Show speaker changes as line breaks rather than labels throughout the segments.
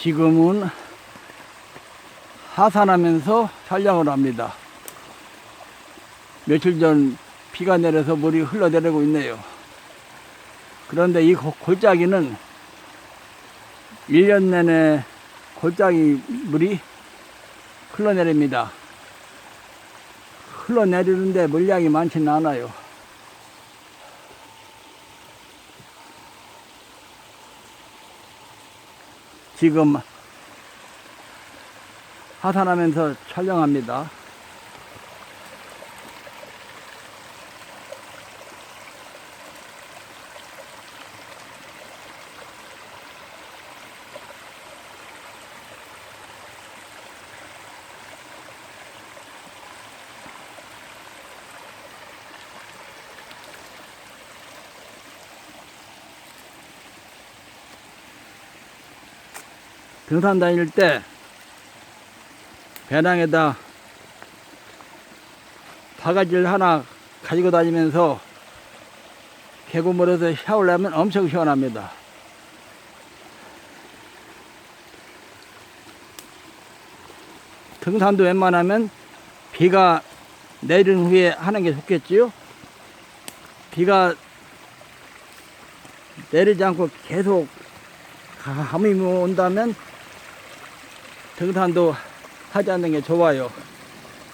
지금은 하산하면서 촬영을 합니다. 며칠 전 비가 내려서 물이 흘러내리고 있네요. 그런데 이 골- 골짜기는 1년 내내 골짜기 물이 흘러내립니다. 흘러내리는데 물량이 많지는 않아요. 지금 하산하면서 촬영합니다. 등산 다닐 때 배낭에다 바가지를 하나 가지고 다니면서 계곡물에서 샤워를 하면 엄청 시원합니다. 등산도 웬만하면 비가 내린 후에 하는 게 좋겠지요? 비가 내리지 않고 계속 감이 온다면 등산도 하지 않는 게 좋아요.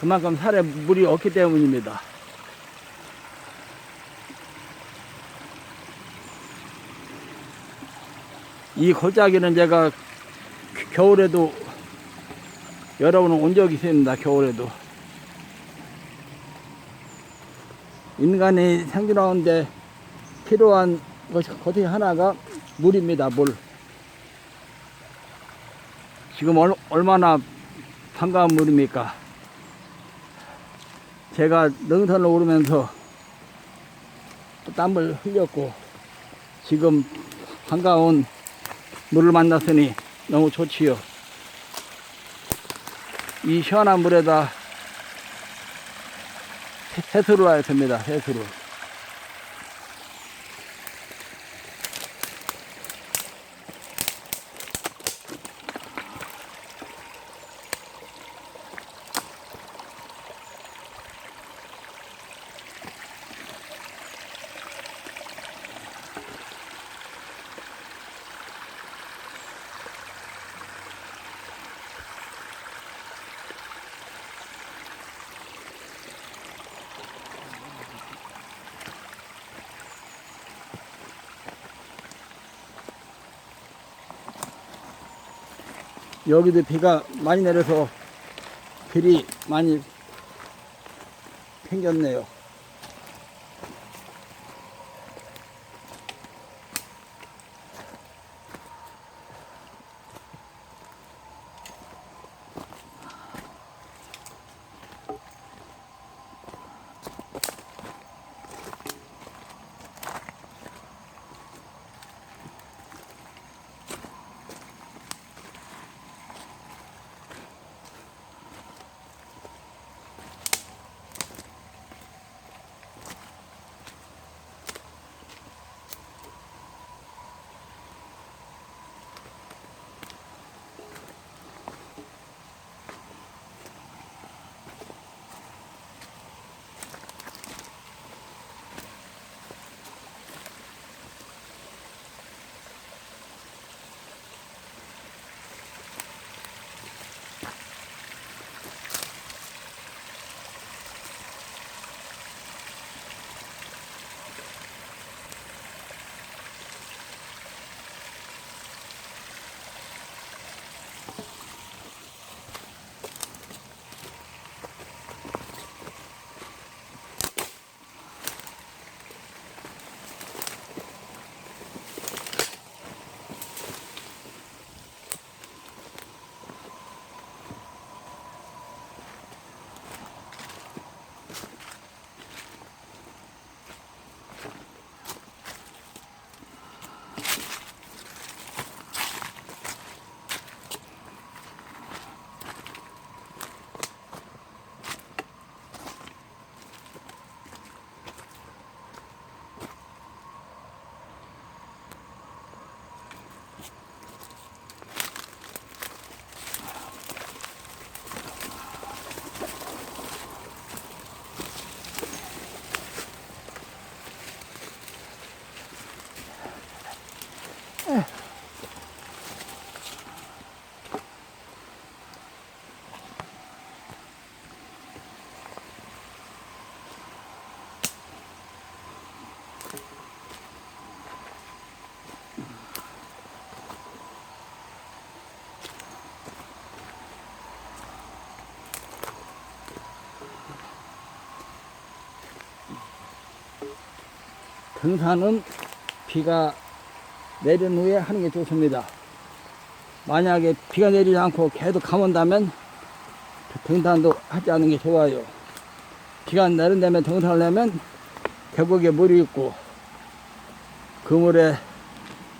그만큼 살에 물이 없기 때문입니다. 이 골짜기는 제가 겨울에도 여러 번 온 적이 있습니다. 겨울에도. 인간이 생존하는데 필요한 것이 하나가 물입니다. 물. 지금 얼, 얼마나 반가운 물입니까? 제가 능선을 오르면서 땀을 흘렸고 지금 반가운 물을 만났으니 너무 좋지요. 이 시원한 물에다 해야 됩니다. 세수를. 여기도 비가 많이 내려서 들이 많이 생겼네요. 등산은 비가 내린 후에 하는 게 좋습니다. 만약에 비가 내리지 않고 계속 감온다면 등산도 하지 않는 게 좋아요. 비가 내린다면 등산을 하면 계곡에 물이 있고 그물에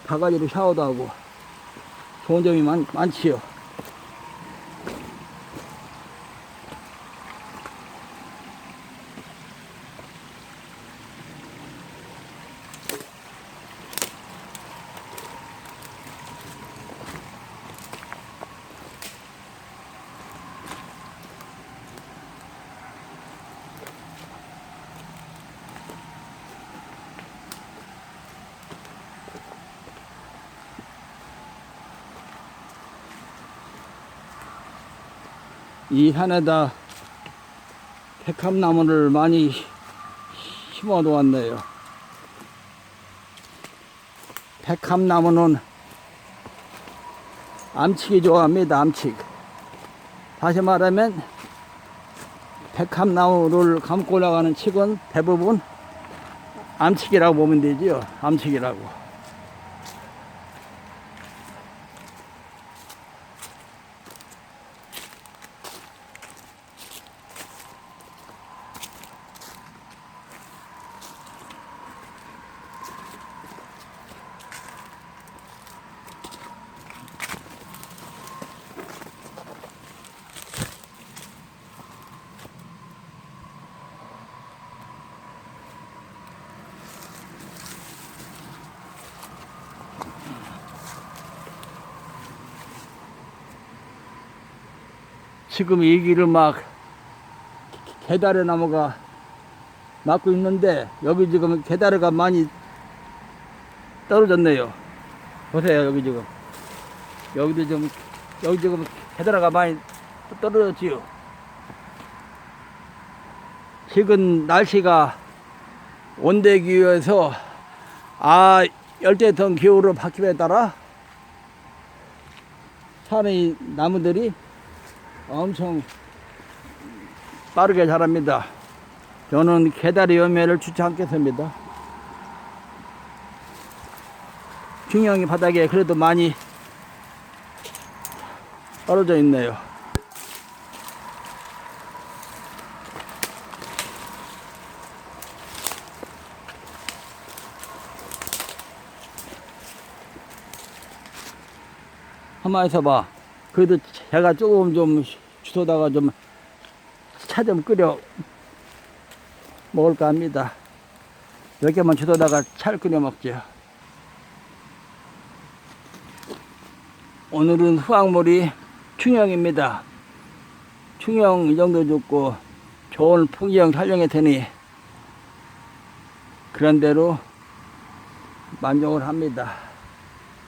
바가지로 샤워도 하고 좋은 점이 많, 많지요. 이 산에다 백합나무를 많이 심어 놓았네요. 백합나무는 암칙이 좋아합니다. 암칙. 다시 말하면 백합나무를 감고 올라가는 칙은 대부분 암칙이라고 보면 되지요. 암칙이라고. 지금 이 길을 막 개다리 나무가 막고 있는데 여기 지금 개다리가 많이 떨어졌네요. 보세요 여기 지금 여기도 좀 여기 지금 개다리가 많이 떨어졌지요. 지금 날씨가 온대 기후에서 아 열대성 기후로 바뀜에 따라 산의 나무들이 엄청 빠르게 자랍니다. 저는 개다리 열매를 주지 않겠습니다. 중형이 바닥에 그래도 많이 떨어져 있네요. 한마디 써봐. 그래도 제가 조금 좀 주소다가 좀 차 좀 끓여 먹을까 합니다. 몇 개만 주소다가 차를 끓여 먹죠. 오늘은 수확물이 충형입니다. 충형 이 정도 줬고 좋은 풍경 촬영해 테니 그런 대로 만족을 합니다.